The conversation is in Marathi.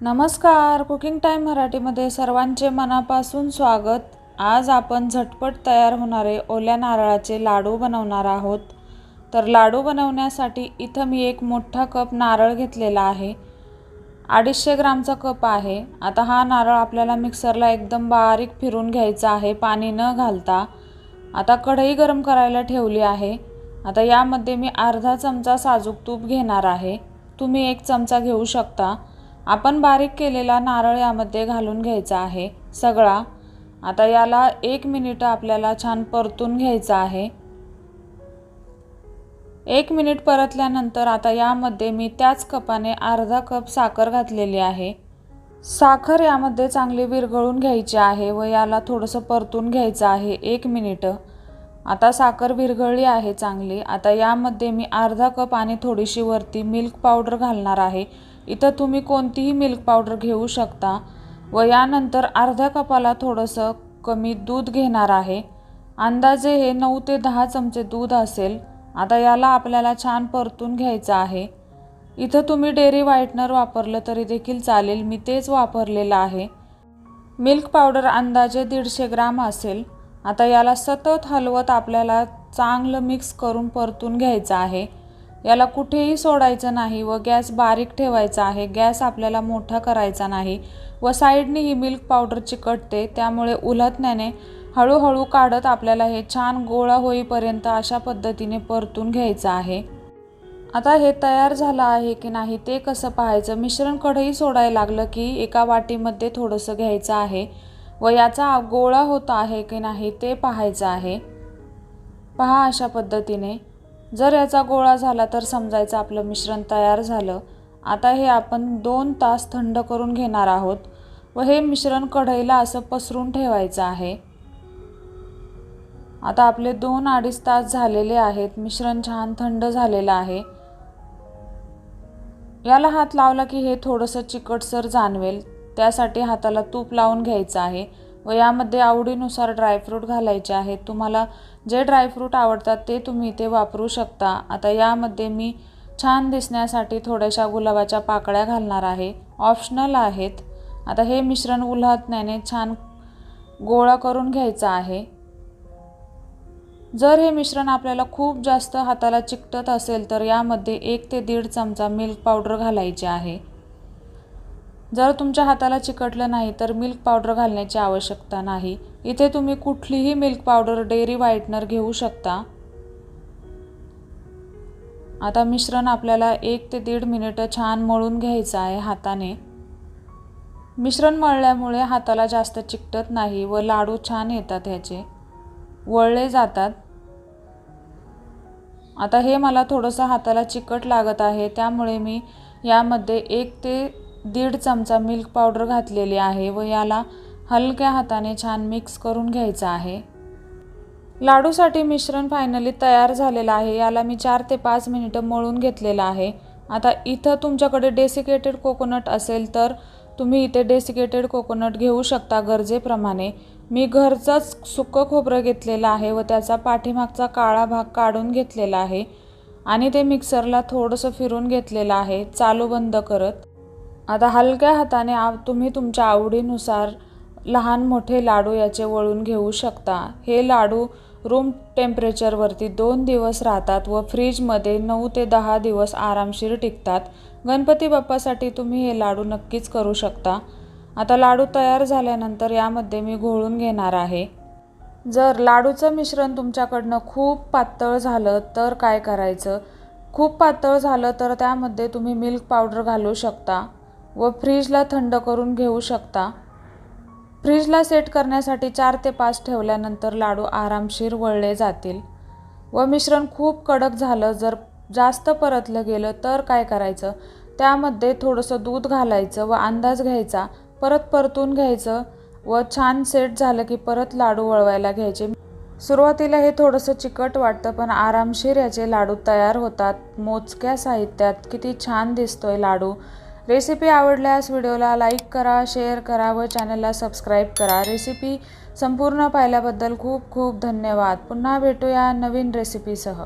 नमस्कार. कुकिंग टाईम मराठीमध्ये सर्वांचे मनापासून स्वागत. आज आपण झटपट तयार होणारे ओल्या नारळाचे लाडू बनवणार आहोत. तर लाडू बनवण्यासाठी इथं मी एक मोठा कप नारळ घेतलेला आहे. अडीचशे ग्रामचा कप आहे. आता हा नारळ आपल्याला मिक्सरला एकदम बारीक फिरून घ्यायचा आहे. पाणी न घालता. आता कढई गरम करायला ठेवली आहे. आता यामध्ये मी अर्धा चमचा साजूक तूप घेणार आहे. तुम्ही एक चमचा घेऊ शकता. आपण बारीक केलेला नारळ यामध्ये घालून घ्यायचा आहे. सगळा. आता याला एक मिनिट आपल्याला छान परतून घ्यायचं आहे. एक मिनिट परतल्यानंतर आता यामध्ये मी त्याच कपाने अर्धा कप साखर घातलेली आहे. साखर यामध्ये चांगली विरघळून घ्यायची आहे व याला थोडंसं परतून घ्यायचं आहे. एक मिनिट. आता साखर विरघळली आहे चांगली. आता यामध्ये मी अर्धा कप आणि थोडीशी वरती मिल्क पावडर घालणार आहे. इथं तुम्ही कोणतीही मिल्क पावडर घेऊ शकता व यानंतर अर्ध्या कपाला थोडंसं कमी दूध घेणार आहे. अंदाजे हे नऊ ते दहा चमचे दूध असेल. आता याला आपल्याला छान परतून घ्यायचं आहे. इथं तुम्ही डेअरी व्हाईटनर वापरलं तरी देखील चालेल. मी तेच वापरलेलं आहे. मिल्क पावडर अंदाजे दीडशे ग्राम असेल. आता याला सतत हलवत आपल्याला चांगलं मिक्स करून परतून घ्यायचं आहे. याला कुठेही सोडायचं नाही व गॅस बारीक ठेवायचा आहे. गॅस आपल्याला मोठा करायचा नाही व साईडने ही मिल्क पावडर चिकटते त्यामुळे उलथण्याने हळूहळू काढत आपल्याला हे छान गोळा होईपर्यंत अशा पद्धतीने परतून घ्यायचं आहे. आता हे तयार झालं आहे की नाही ते कसं पाहायचं? मिश्रण कढई सोडायला लागलं की एका वाटीमध्ये थोडंसं घ्यायचं आहे व याचा गोळा होत आहे की नाही ते पाहायचं आहे. पहा अशा पद्धतीने. जर याचा गोळा झाला तर समजायचं आपलं मिश्रण तयार झालं. आता हे आपण दोन तास थंड करून घेणार आहोत व हे मिश्रण कढईला असं पसरून ठेवायचं आहे. आता आपले दोन अडीच तास झालेले आहेत. मिश्रण छान थंड झालेलं आहे. याला हात लावला की हे थोडंसं चिकटसर जाणवेल. त्यासाठी हाताला तूप लावून घ्यायचं आहे. व यामध्ये आवडीनुसार ड्रायफ्रूट घालायचे आहेत. तुम्हाला जे ड्रायफ्रूट आवडतात ते तुम्ही इथे वापरू शकता. आता यामध्ये मी छान दिसण्यासाठी थोड्याशा गुलाबाच्या पाकळ्या घालणार आहे. ऑप्शनल आहेत. आता हे मिश्रण उलटण्याने छान गोळा करून घ्यायचं आहे. जर हे मिश्रण आपल्याला खूप जास्त हाताला चिकटत असेल तर यामध्ये एक ते दीड चमचा मिल्क पावडर घालायची आहे. जर तुमच्या हाताला चिकटलं नाही तर मिल्क पावडर घालण्याची आवश्यकता नाही. इथे तुम्ही कुठलीही मिल्क पावडर डेअरी व्हाईटनर घेऊ शकता. आता मिश्रण आपल्याला एक ते दीड मिनिटं छान मळून घ्यायचं आहे हाताने. मिश्रण मळल्यामुळे हाताला जास्त चिकटत नाही व लाडू छान येतात ह्याचे. वळले जातात. आता हे मला थोडंसं हाताला चिकट लागत आहे त्यामुळे मी यामध्ये एक ते दीड चमचा मिल्क पावडर घातलेली आहे व याला हलक्या हाताने छान मिक्स करून घ्यायचं आहे. लाडूसाठी मिश्रण फायनली तयार झालेलं आहे. याला मी चार ते पाच मिनिटं मळून घेतलेलं आहे. आता इथं तुमच्याकडे डेसिकेटेड कोकोनट असेल तर तुम्ही इथे डेसिकेटेड कोकोनट घेऊ शकता गरजेप्रमाणे. मी घरचंच सुकं खोबरं घेतलेलं आहे व त्याचा पाठीमागचा काळा भाग काढून घेतलेला आहे. आणि ते मिक्सरला थोडंसं फिरून घेतलेलं आहे. चालू बंद करत. आता हलक्या हाताने आव तुम्ही तुमच्या आवडीनुसार लहान मोठे लाडू याचे वळून घेऊ शकता. हे लाडू रूम टेम्परेचरवरती दोन दिवस राहतात व फ्रीजमध्ये नऊ ते दहा दिवस आरामशीर टिकतात. गणपती बाप्पासाठी तुम्ही हे लाडू नक्कीच करू शकता. आता लाडू तयार झाल्यानंतर यामध्ये मी घोळून घेणार आहे. जर लाडूचं मिश्रण तुमच्याकडनं खूप पातळ झालं तर काय करायचं? खूप पातळ झालं तर त्यामध्ये तुम्ही मिल्क पावडर घालू शकता. व फ्रीजला थंड करून घेऊ शकता. फ्रीजला सेट करण्यासाठी चार ते पाच ठेवल्यानंतर लाडू आरामशीर वळले जातील. व मिश्रण खूप कडक झालं जर जास्त परतलं गेलं तर काय करायचं? त्यामध्ये थोडंसं दूध घालायचं व अंदाज घ्यायचा परत परतून घ्यायचं व छान सेट झालं की परत लाडू वळवायला घ्यायचे. सुरुवातीला हे थोडंसं चिकट वाटतं पण आरामशीर याचे लाडू तयार होतात. मोजक्या साहित्यात किती छान दिसतोय लाडू. रेसिपी आवडल्यास व्हिडिओला लाईक करा शेअर करा व चॅनलला सबस्क्राईब करा. रेसिपी संपूर्ण पाहिल्याबद्दल खूप खूप धन्यवाद. पुन्हा भेटूया नवीन रेसिपीसह.